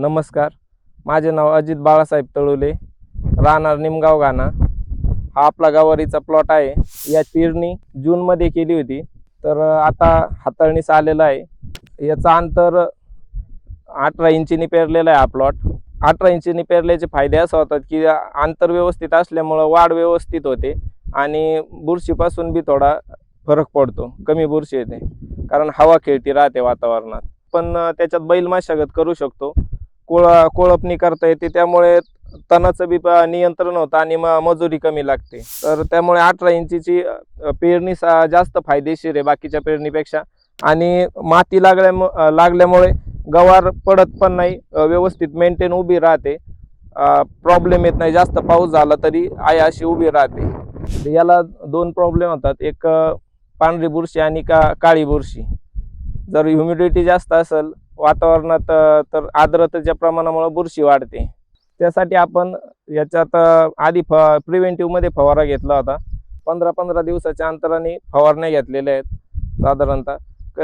नमस्कार. माझे नाव अजित बाळासाहेब तळुले. राहणार निमगाव गाणा. हा आपला गावारीचा प्लॉट आहे. या पेरणी जूनमध्ये केली होती. तर आता हाताळणीस आलेला आहे. याचा अंतर अठरा इंचीने पेरलेला आहे हा प्लॉट अठरा इंचीने पेरल्याचे फायदे असं होतात की अंतर व्यवस्थित असल्यामुळं वाढ व्यवस्थित होते आणि बुरशीपासून बी थोडा फरक पडतो. कमी बुरशी येते. कारण हवा खेळती राहते वातावरणात. पण त्याच्यात बैल मशागत करू शकतो. कोळा कोळपणी करता येते. त्यामुळे तणाचं बी प- नियंत्रण होतं आणि म मजुरी कमी लागते. तर त्यामुळे अठरा इंचीची पेरणी सा जास्त फायदेशीर आहे बाकीच्या पेरणीपेक्षा. आणि माती लागल्यामु लागल्यामुळे गवार पडत पण नाही व्यवस्थित मेंटेन उभी राहते. प्रॉब्लेम येत नाही जास्त पाऊस झाला तरी आय अशी उभी राहते. याला दोन प्रॉब्लेम होतात. एक पांढरी बुरशी आणि का काळी बुरशी. जर ह्युमिडिटी जास्त असेल वातावरणात तर आर्द्रतेच्या प्रमाणामुळे बुरशी वाढते. त्यासाठी आपण याच्यात आधी फ प्रिव्हेंटिव्हमध्ये फवारा घेतला होता. पंधरा पंधरा दिवसाच्या अंतराने फवारण्या घेतलेल्या आहेत साधारणतः.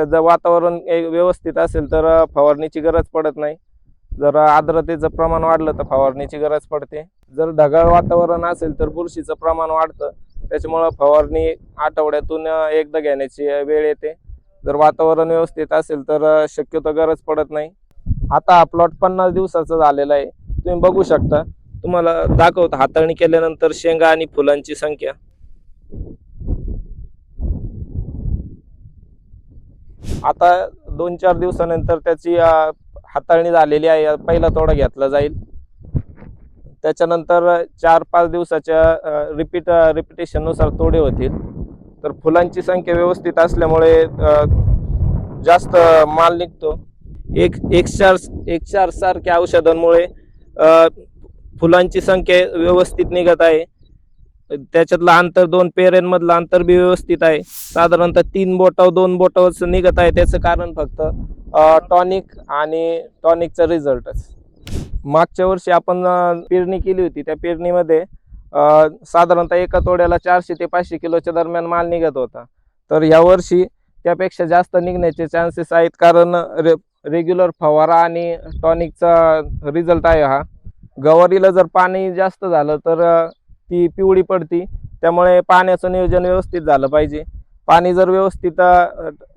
जर वातावरण ए- व्यवस्थित असेल तर फवारणीची गरज पडत नाही. जर आर्द्रतेचं प्रमाण वाढलं तर फवारणीची गरज पडते. जर ढगाळ वातावरण असेल तर बुरशीचं प्रमाण वाढतं. त्याच्यामुळं फवारणी आठवड्यातून एकदा घेण्याची वेळ येते. जर वातावरण व्यवस्थित असेल तर शक्यतो गरज पडत नाही. आता हा प्लॉट पन्नास दिवसाचा झालेला आहे. तुम्ही बघू शकता. तुम्हाला दाखवतो हाताळणी केल्यानंतर शेंगा आणि फुलांची संख्या. आता दोन चार दिवसानंतर त्याची हाताळणी झालेली आहे. पहिला तोडा घेतला जाईल. त्याच्यानंतर चार पाच दिवसाच्या रिपीट रिपिटेशननुसार तोडे होतील. तर फुलांची संख्या व्यवस्थित असल्यामुळे जास्त माल निघतो. एक एक चार एक चार सारख्या औषधांमुळे फुलांची संख्या व्यवस्थित निघत आहे. त्याच्यातलं अंतर दोन पेऱ्यांमधलं अंतर बी व्यवस्थित आहे. साधारणतः तीन बोटाव दोन बोटावच निघत आहे त्याचं कारण फक्त टॉनिक आणि टॉनिकचा रिझल्टच. मागच्या वर्षी आपण पेरणी केली होती त्या पेरणीमध्ये साधारणतः एका तोड्याला चारशे ते पाचशे किलोच्या दरम्यान माल निघत होता. तर यावर्षी त्यापेक्षा जास्त निघण्याचे चान्सेस आहेत कारण रे रेग्युलर फवारा आणि टॉनिकचा रिझल्ट आहे हा. गवारीला जर पाणी जास्त झालं तर ती पिवळी पडती. त्यामुळे पाण्याचं नियोजन व्यवस्थित झालं पाहिजे. पाणी जर व्यवस्थित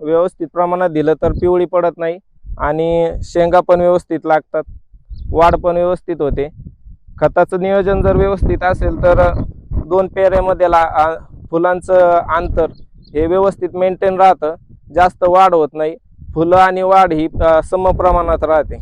व्यवस्थित प्रमाणात दिलं तर पिवळी पडत नाही आणि शेंगा पण व्यवस्थित लागतात. वाढ पण व्यवस्थित होते. खताचं नियोजन जर व्यवस्थित असेल तर दोन पेऱ्यामध्ये ला फुलांचं अंतर हे व्यवस्थित मेंटेन राहतं. जास्त वाढ होत नाही. फुलं आणि वाढ ही सम समप्रमाणात राहते.